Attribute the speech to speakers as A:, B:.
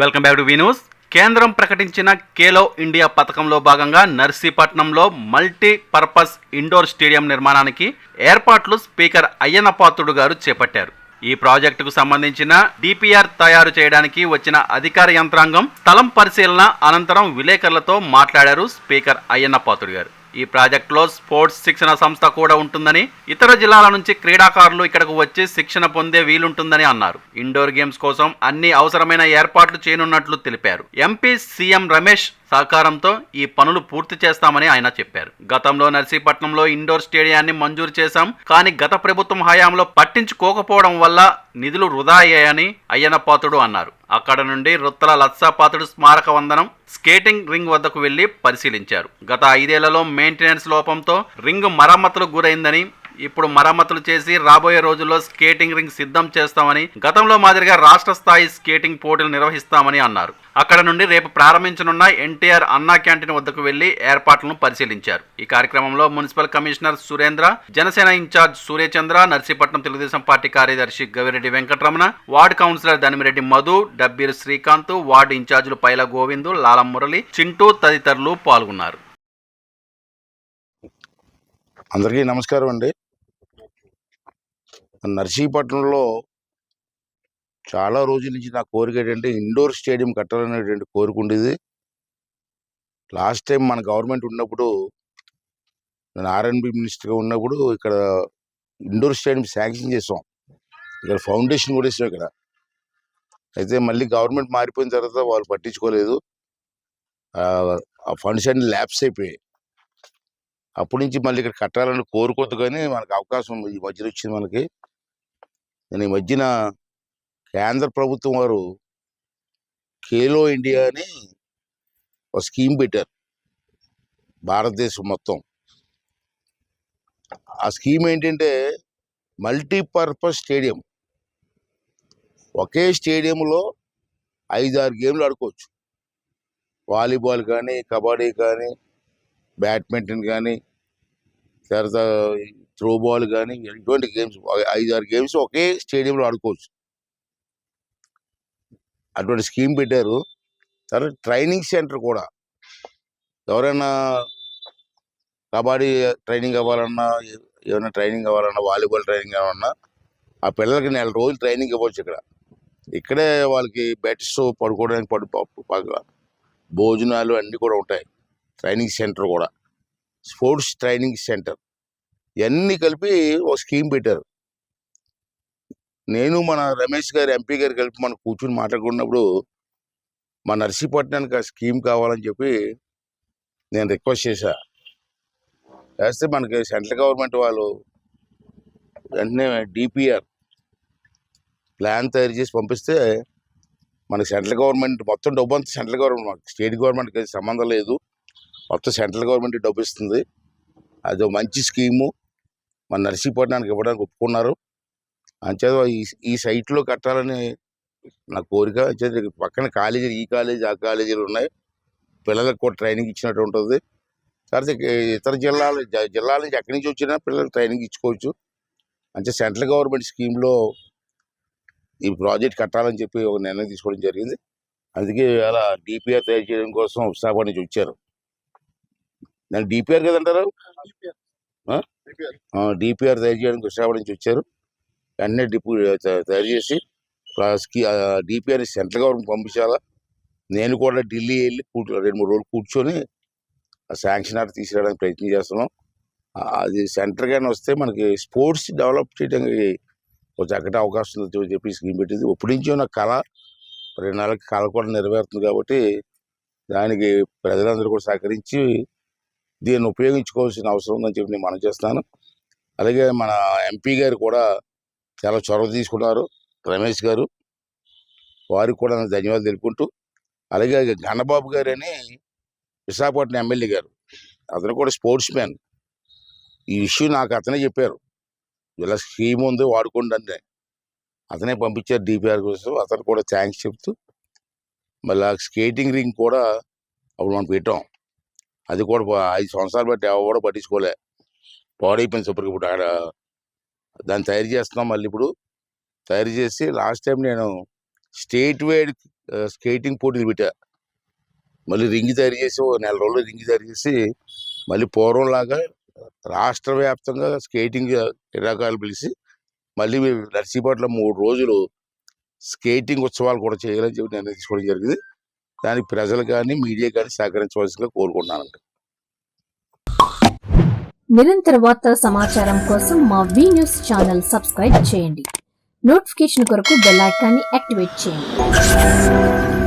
A: Welcome back to వినూస్ కేంద్రం ప్రకటించిన Khelo India పథకంలో భాగంగా నర్సీపట్నంలో మల్టీ పర్పస్ ఇండోర్ స్టేడియం నిర్మాణానికి ఏర్పాట్లు స్పీకర్ అయ్యనపాత్రుడు గారు చేపట్టారు. ఈ ప్రాజెక్టుకు సంబంధించిన డిపిఆర్ తయారు చేయడానికి వచ్చిన అధికార యంత్రాంగం స్థలం పరిశీలన అనంతరం విలేకరులతో మాట్లాడారు స్పీకర్ అయ్యన్నపాత్రుడు గారు. ఈ ప్రాజెక్టులో స్పోర్ట్స్ శిక్షణ సంస్థ కూడా ఉంటుందని ఇతర జిల్లాల నుంచి క్రీడాకారులు ఇక్కడకు వచ్చి శిక్షణ పొందే వీలుంటుందని అన్నారు. ఇండోర్ గేమ్స్ కోసం అన్ని అవసరమైన ఏర్పాట్లు చేయనున్నట్లు తెలిపారు. ఎంపీ సీఎం రమేష్ సహకారంతో ఈ పనులు పూర్తి చేస్తామని ఆయన చెప్పారు. గతంలో నర్సీపట్నంలో ఇండోర్ స్టేడియాన్ని మంజూరు చేశాం కానీ గత ప్రభుత్వం హయాంలో పట్టించుకోకపోవడం వల్ల నిధులు వృధా అయ్యాయని అయ్యనపాత్రడు అన్నారు. అక్కడ నుండి రుత్తల లత్సాపాత్రుడు స్మారక వందనం స్కేటింగ్ రింగ్ వద్దకు వెళ్ళి పరిశీలించారు. గత ఐదేళ్ళలో మెయింటెనెన్స్ లోపంతో రింగ్ మరమ్మతులకు గురైందని ఇప్పుడు మరమ్మతులు చేసి రాబోయే రోజుల్లో స్కేటింగ్ రింగ్ సిద్ధం చేస్తామని గతంలో మాదిరిగా రాష్ట్ర స్థాయి స్కేటింగ్ పోటీలు నిర్వహిస్తామని అన్నారు. అక్కడ నుండి రేపు ప్రారంభించనున్న ఎన్టీఆర్ అన్నా క్యాంటీన్ వద్దకు వెళ్ళి ఏర్పాట్లను పరిశీలించారు. ఈ కార్యక్రమంలో municipal commissioner Surendra Janasena incharge Suryachandra Narsipatnam Telugu Desam party కార్యదర్శి Gavireddy Venkataramana ward councillor Danimireddy Madhu Dabbiru Srikanth ward ఇన్ఛార్జీలు పైల గోవిందు లాలం మురళి చింటూ తదితరులు పాల్గొన్నారు.
B: అందరికీ నమస్కారం అండి. నర్సీపట్నంలో చాలా రోజుల నుంచి నా కోరిక ఏంటంటే ఇండోర్ స్టేడియం కట్టాలనేటువంటి కోరిక ఉండేది. లాస్ట్ టైం మన గవర్నమెంట్ ఉన్నప్పుడు నేను ఆర్ఎన్బి మినిస్టర్గా ఉన్నప్పుడు ఇక్కడ ఇండోర్ స్టేడియం శాంక్షన్ చేసాం. ఇక్కడ ఫౌండేషన్ కూడా ఇస్తాం ఇక్కడ. అయితే మళ్ళీ గవర్నమెంట్ మారిపోయిన తర్వాత వాళ్ళు పట్టించుకోలేదు. ఆ ఫండ్స్ అన్ని ల్యాబ్స్ అయిపోయాయి. అప్పటి నుంచి మళ్ళీ ఇక్కడ కట్టాలని కోరుకోదు కానీ మనకు అవకాశం ఈ మధ్యలో వచ్చింది మనకి. నేను ఈ మధ్యన కేంద్ర ప్రభుత్వం వారు ఖేలో ఇండియా అని ఒక స్కీమ్ పెట్టారు. భారతదేశం మొత్తం. ఆ స్కీమ్ ఏంటంటే మల్టీపర్పస్ స్టేడియం. ఒకే స్టేడియంలో ఐదారు గేమ్లు ఆడుకోవచ్చు. వాలీబాల్ కానీ కబడ్డీ కానీ బ్యాడ్మింటన్ కానీ తర్వాత త్రో బాల్ కానీ ఇటువంటి గేమ్స్ ఐదు ఆరు గేమ్స్ ఒకే స్టేడియంలో ఆడుకోవచ్చు. అటువంటి స్కీమ్ పెట్టారు. తర్వాత ట్రైనింగ్ సెంటర్ కూడా. ఎవరైనా కబడ్డీ ట్రైనింగ్ అవ్వాలన్నా ఏమైనా ట్రైనింగ్ అవ్వాలన్నా వాలీబాల్ ట్రైనింగ్ అవ్వాలన్నా ఆ పిల్లలకి నెల రోజులు ట్రైనింగ్ ఇవ్వచ్చు ఇక్కడ. ఇక్కడే వాళ్ళకి బెడ్స్ పడుకోవడానికి పడు భోజనాలు అన్నీ కూడా ఉంటాయి. ట్రైనింగ్ సెంటర్ కూడా. Sports training centre. ఇవన్నీ కలిపి ఒక స్కీమ్ పెట్టారు. నేను మన రమేష్ గారు ఎంపీ గారు కలిపి మనం కూర్చుని మాట్లాడుకున్నప్పుడు మా నర్సీపట్నానికి ఆ స్కీమ్ కావాలని చెప్పి నేను రిక్వెస్ట్ చేశా. చేస్తే మనకి సెంట్రల్ గవర్నమెంట్ వాళ్ళు వెంటనే డిపిఆర్ ప్లాన్ తయారు చేసి పంపిస్తే మనకి సెంట్రల్ గవర్నమెంట్ మొత్తం డబ్బు అంతా సెంట్రల్ గవర్నమెంట్ మాకు స్టేట్ గవర్నమెంట్కి సంబంధం లేదు. మొత్తం సెంట్రల్ గవర్నమెంట్ డబ్బు ఇస్తుంది. అది మంచి స్కీము. మన నర్సీపట్నానికి ఇవ్వడానికి ఒప్పుకున్నారు. అంచేత ఈ ఈ సైట్లో కట్టాలని నా కోరిక. అంచేత పక్కన కాలేజీలు ఈ కాలేజీ ఆ కాలేజీలు ఉన్నాయి. పిల్లలకు కూడా ట్రైనింగ్ ఇచ్చినట్టు ఉంటుంది. తర్వాత ఇతర జిల్లాలు జిల్లాల నుంచి ఎక్కడి నుంచి వచ్చినా పిల్లలకు ట్రైనింగ్ ఇచ్చుకోవచ్చు. అంటే సెంట్రల్ గవర్నమెంట్ స్కీమ్లో ఈ ప్రాజెక్ట్ కట్టాలని చెప్పి ఒక నిర్ణయం తీసుకోవడం జరిగింది. అందుకే అలా డిపిఆర్ తయారు చేయడం కోసం విశాఖపట్నం నుంచి వచ్చారు. నేను డిపిఆర్ కదంటారు? డిపిఆర్ తయారు చేయడానికి విశాఖపట్నం నుంచి వచ్చారు. వెంటనే డిపు తయారు చేసి ప్లాస్కి డిపిఆర్ సెంట్రల్ గవర్నమెంట్ పంపించాలా. నేను కూడా ఢిల్లీ వెళ్ళి కూర్చో రెండు మూడు రోజులు కూర్చొని ఆ శాంక్షన్ ఆర్డర్ తీసుకురావడానికి ప్రయత్నం చేస్తున్నాం. అది సెంటర్ కానీ వస్తే మనకి స్పోర్ట్స్ డెవలప్ చేయడానికి ఒక చక్కటి అవకాశం ఉందని చెప్పి స్కీమ్ పెట్టింది. ఇప్పటి నుంచి నా కళ రెండు నెలలకి కళ కూడా నెరవేరుతుంది కాబట్టి దానికి ప్రజలందరూ కూడా సహకరించి దీన్ని ఉపయోగించుకోవాల్సిన అవసరం ఉందని చెప్పి నేను మనం చేస్తాను. అలాగే మన ఎంపీ గారు కూడా చాలా చొరవ తీసుకున్నారు. రమేష్ గారు వారికి కూడా ధన్యవాదాలు తెలుపుకుంటూ అలాగే గన్నబాబు గారు అని విశాఖపట్నం ఎమ్మెల్యే గారు అతను కూడా స్పోర్ట్స్ మ్యాన్ ఈ ఇష్యూ నాకు అతనే చెప్పారు. ఇలా స్కీమ్ ఉంది వాడుకోండి అంటే అతనే పంపించారు డిపిఆర్ కోసం అతను కూడా థ్యాంక్స్ చెప్తూ మళ్ళీ స్కేటింగ్ రింగ్ కూడా అప్పుడు మనం పెట్టాం. అది కూడా ఐదు సంవత్సరాలు బట్టి ఎవరు కూడా పట్టించుకోలే. పాడైపోయింది సూపర్గా ఇప్పుడు ఆడ దాన్ని తయారు చేస్తున్నాం మళ్ళీ ఇప్పుడు. తయారు చేసి లాస్ట్ టైం నేను స్టేట్ వైడ్ స్కేటింగ్ పోటీలు పెట్టా. మళ్ళీ రింగ్ తయారు చేసి ఓ నెల రోజులు రింగ్ తయారు చేసి మళ్ళీ పూర్వంలాగా రాష్ట్ర వ్యాప్తంగా స్కేటింగ్ క్రీడాకారులు పిలిచి మళ్ళీ మేము మూడు రోజులు స్కేటింగ్ ఉత్సవాలు కూడా చేయాలని చెప్పి నేను తీసుకోవడం జరిగింది. దానికి ప్రజలు కానీ మీడియా కానీ సహకరించవలసిందిగా కోరుకుంటున్నాను
C: నిరంతర వార్తల సమాచారం కోసం మా వి న్యూస్ ఛానల్ సబ్స్క్రైబ్ చేయండి. నోటిఫికేషన్ కొరకు బెల్ ఐకాన్ని యాక్టివేట్ చేయండి.